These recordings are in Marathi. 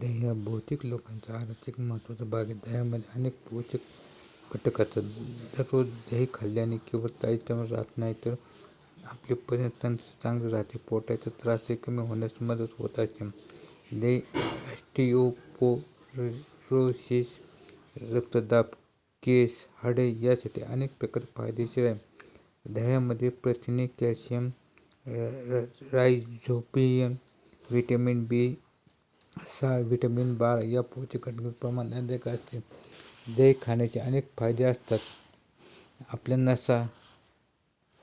ध्येय हा बहुतेक लोकांचा आर्थिक महत्त्वाचा भाग आहे. दह्यामध्ये अनेक पोषक घटक असतात. दररोज दही खाल्ल्याने केवळ डायजेशन राहत नाही तर आपले पर्यटन चांगले राहते, पोटाचा त्रासही कमी होण्यास मदत होत असते. दही ॲस्टिओपोरोसिस रक्तदाब, केस, हाडे यासाठी अनेक प्रकार फायदेशीर आहे. दह्यामध्ये प्रथिने, कॅल्शियम, रायझोपियम व्हिटॅमिन बी सहा, व्हिटॅमिन बार या पोषक घटकांचे प्रमाण अधिक असते. दही खाण्याचे अनेक फायदे असतात. आपल्या नसा,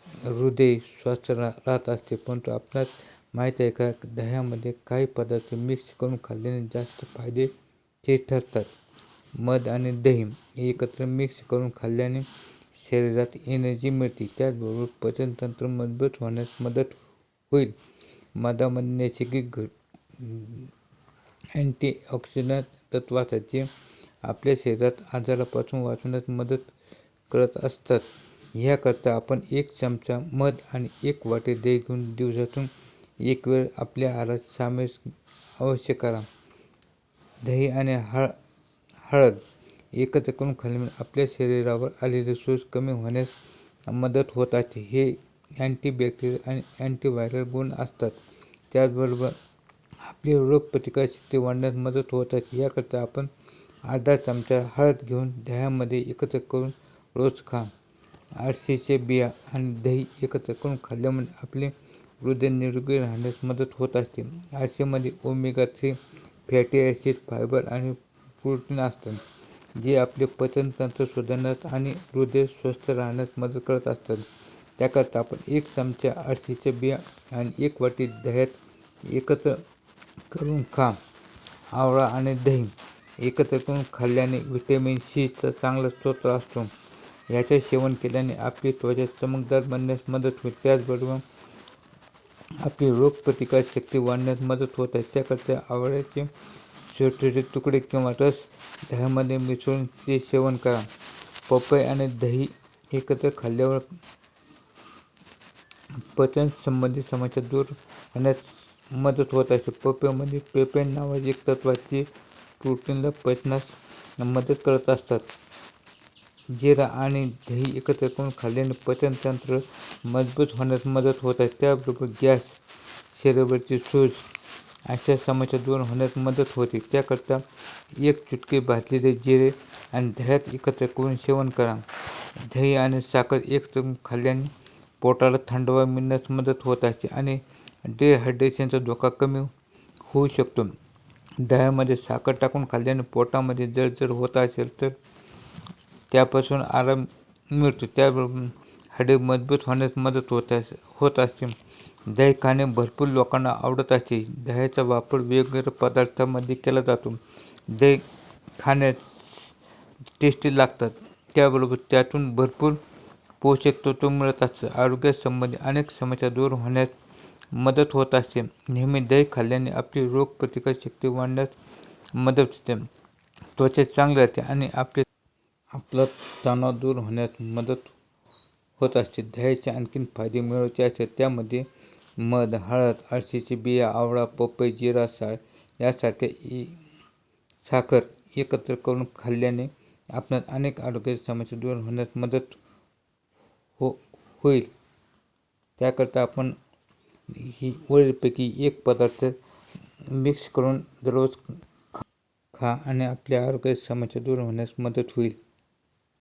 हृदय स्वस्थ राहत असते. परंतु आपणास माहीत आहे का दह्यामध्ये काही पदार्थ मिक्स करून खाल्ल्याने जास्त फायदेचे ठरतात. मध आणि दही एकत्र मिक्स करून खाल्ल्याने शरीरात एनर्जी मिळते. त्याचबरोबर पचनतंत्र मजबूत होण्यास मदत होईल. मधामध्ये नैसर्गिक घट अँटीऑक्सिडंट तत्व जे आपल्या शरीरात आजारांपासून वाचवण्यात मदत करत असतात. ह्याकरता आपण एक चमचा मध आणि एक वाटी दही घेऊन दिवसातून एक वेळ आपल्या आहारात समावेश अवश्य करा. दही आणि हळद एकत्र करून खाल्ल्याने आपल्या शरीरावर आलेले सूज कमी होण्यास मदत होत असते. हे अँटीबॅक्टेरियल आणि अँटीव्हायरल गुण असतात. त्याचबरोबर आपली रोगप्रतिकारशक्ती शक्ती मदत होत असते. आपण अर्धा चमचा हळद घेऊन दह्यामध्ये एकत्र करून रोज खा. आळशीचे बिया आणि दही एकत्र करून खाल्ल्यामुळे आपले हृदय निरोगी राहण्यास मदत होत असते. आळशीमध्ये omega three fatty acid, fibre आणि प्रोटीन असतात, जे आपले पचनतंत्र सुधारण्यात आणि हृदय स्वस्थ राहण्यास मदत करत असतात. त्याकरता आपण एक चमचा अळशीच्या बिया आणि एक वाटी दह्यात एकत्र करून खा. आवळा आणि दही एकत्र करून खाल्ल्याने व्हिटॅमिन सीचा चांगला स्रोत असतो. याचे सेवन केल्याने आपली त्वचा चमकदार बनण्यास मदत होईल. त्याचबरोबर आपली रोगप्रतिकारशक्ती वाढण्यास मदत होत आहे त्याकरता आवळ्याचे छोटे तुकडे किंवा रस दह्यामध्ये मिसळून ते सेवन करा. पपई आणि दही एकत्र खाल्ल्यावर पचनसंबंधी समस्या दूर होण्यास मदत होत असते. पपईमध्ये पेपेन नावाचे एक तत्व प्रोटीनला पचनास मदत करत असतात. जिरा आणि दही एकत्र करून खाल्ल्याने पचनतंत्र मजबूत होण्यास मदत होत आहे त्याबरोबर गॅस, शरीरावरची सूज अशा समस्या दूर होण्यास मदत होते. त्याकरता एक चुटकी भाजलेले जिरे आणि दह्यात एकत्र करून सेवन करा. दही आणि साखर एकत्र खाल्ल्याने पोटाला थंडवा मिळण्यास मदत होत असते आणि डिहायड्रेशनचा धोका कमी होऊ शकतो. दह्यामध्ये साखर टाकून खाल्ल्याने पोटामध्ये जळजळ होत असेल तर त्यापासून आराम मिळतो. त्याबरोबर हाडे मजबूत होण्यास मदत होत होत असते. दही खाणे भरपूर लोकांना आवडत असते. दह्याचा वापर वेगवेगळ्या पदार्थामध्ये केला जातो. दही खाण्यास टेस्टी लागतात, त्याबरोबर त्यातून भरपूर पोषक तत्व मिळत असतात. आरोग्यासंबंधी अनेक समस्या दूर होण्यास मदत होत असते. नेहमी दही खाल्ल्याने आपली रोगप्रतिकारशक्ती वाढण्यास मदत होते, त्वचा चांगली राहते आणि आपले आपला तणाव दूर होण्यास मदत होत असते. दह्याचे आणखी फायदे मिळवायचे असतात त्यामध्ये मध, हळद, अळशीचे बिया, आवळा, पपई, जिरा, यासारख्या साखर एकत्र करून खाल्ल्याने आपणास अनेक आरोग्याच्या समस्या दूर होण्यास मदत हो होईल. त्याकरता आपण ही वरीलपैकी एक पदार्थ मिक्स करून दररोज खा आणि आपल्या आरोग्याच्या समस्या दूर होण्यास मदत होईल.